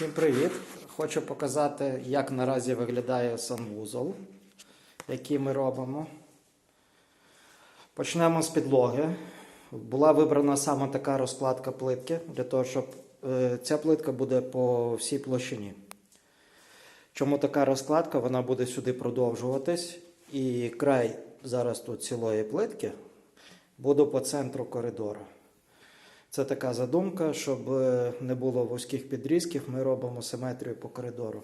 Всім привіт! Хочу показати, як наразі виглядає санвузол, який ми робимо. Почнемо з підлоги. Була вибрана саме така розкладка плитки, для того, щоб е, ця плитка буде по всій площині. Чому така розкладка? Вона буде сюди продовжуватись, і край зараз тут цілої плитки буде по центру коридору. Це така задумка, щоб е, не було вузьких підрізків, ми робимо симетрію по коридору.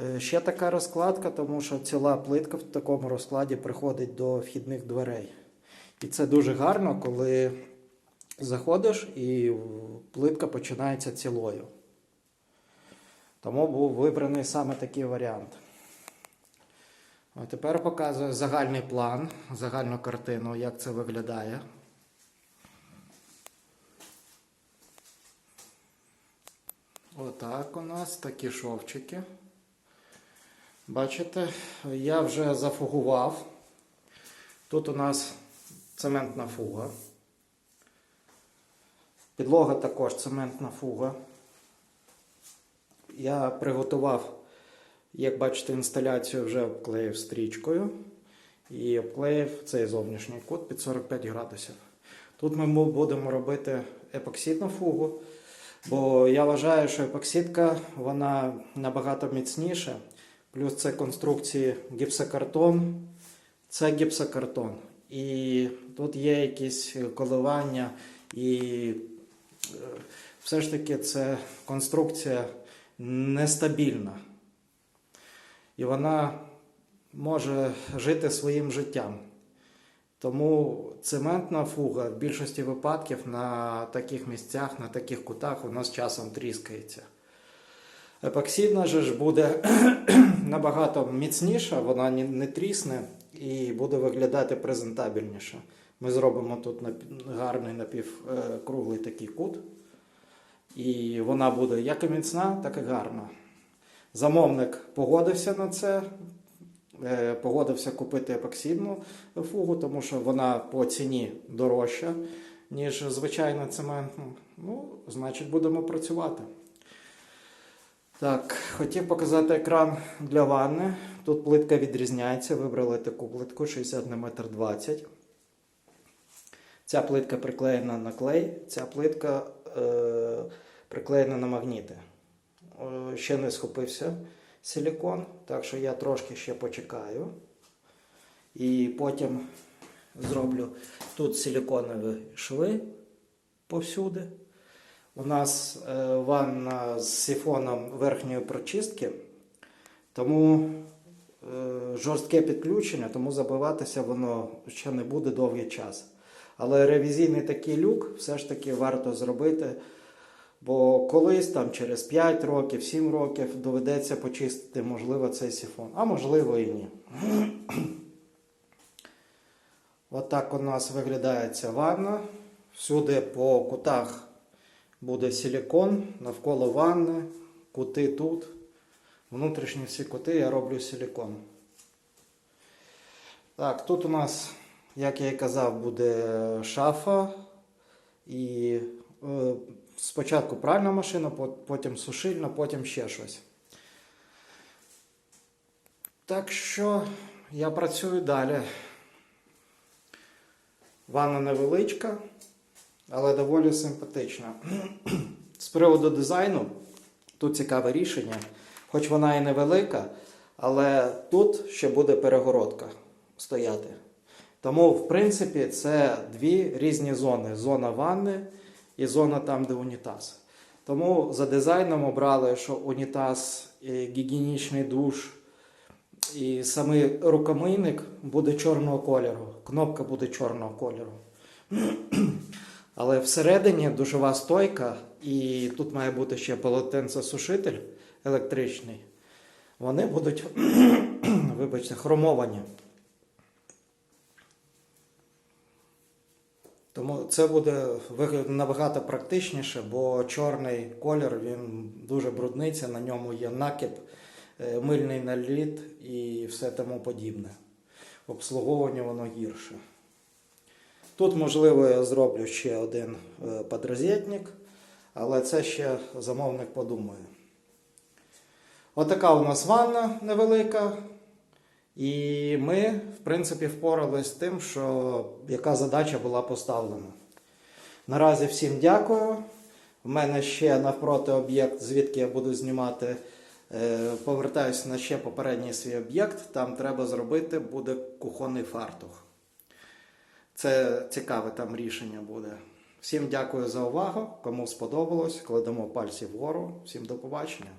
Е, Ще така розкладка, тому що ціла плитка в такому розкладі приходить до вхідних дверей. І це дуже гарно, коли заходиш і плитка починається цілою. Тому був вибраний саме такий варіант. Тепер показую загальний план, загальну картину, як це виглядає. Отак у нас такі шовчики. Бачите, я вже зафугував. Тут у нас цементна фуга. Підлога також цементна фуга. Я приготував, як бачите, інсталяцію вже обклеїв стрічкою і обклеїв цей зовнішній кут під 45 градусів. Тут ми будемо робити епоксидну фугу. Бо я вважаю, що епоксидка вона набагато міцніша. Плюс це конструкції гіпсокартон, це гіпсокартон. І тут є якісь коливання, і е, все ж таки це конструкція нестабільна. І вона може жити своїм життям. Тому цементна фуга в більшості випадків на таких місцях, на таких кутах у нас часом тріскається. Епоксидна же ж буде набагато міцніша, вона не- не трісне і буде виглядати презентабельніше. Ми зробимо тут гарний напівкруглий такий кут. І вона буде як і міцна, так і гарна. Замовник погодився на це, е, погодився купити епоксидну фугу, тому що вона по ціні дорожча, ніж звичайна цементна. Ну, значить, будемо працювати. Так, хотів показати екран для ванни. Тут плитка відрізняється. Вибрали таку плитку 60 на 1,20 м. Ця плитка приклеєна на клей, ця плитка е, приклеєна на магніти. Е, ще не схопився силікон, так що я трошки ще почекаю. І потім зроблю тут силіконові шви повсюди. У нас е, ванна з сифоном верхньої прочистки, тому е, жорстке підключення, тому забиватися воно ще не буде довгий час. Але ревізійний такий люк все ж таки варто зробити. Бо колись там через 5 років, 7 років доведеться почистити, можливо, цей сифон, а можливо і ні. Отак у нас виглядає ця ванна. Всюди по кутах буде силікон, навколо ванни, кути тут. Внутрішні всі кути я роблю силікон. Так, тут у нас, як я і казав, буде шафа. І е, спочатку пральна машина, потім сушильна, потім ще щось. Так що я працюю далі. Ванна невеличка, але доволі симпатична. З приводу дизайну, тут цікаве рішення. Хоч вона і невелика, але тут ще буде перегородка стояти. Тому, в принципі, це дві різні зони: зона ванни і зона там, де унітаз. Тому за дизайном обрали, що унітаз, і гігієнічний душ і самий рукомийник буде чорного кольору. Кнопка буде чорного кольору. Але всередині душова стойка, і тут має бути ще полотенцесушитель електричний. Вони будуть, вибачте, хромовані. Тому це буде набагато практичніше, бо чорний колір він дуже брудниться, на ньому є накип, е, мильний наліт і все тому подібне. Обслуговування воно гірше. Тут, можливо, я зроблю ще один е, подрозетник, Але це ще замовник подумає. Отака у нас ванна невелика. І ми, в принципі, впоралися з тим, що яка задача була поставлена. Наразі всім дякую. У мене ще навпроти об'єкт, звідки я буду знімати. Е, Повертаюся на ще попередній свій об'єкт. Там треба зробити буде кухонний фартух. Це цікаве там рішення буде. Всім дякую за увагу. Кому сподобалось, кладемо пальці вгору. Всім до побачення.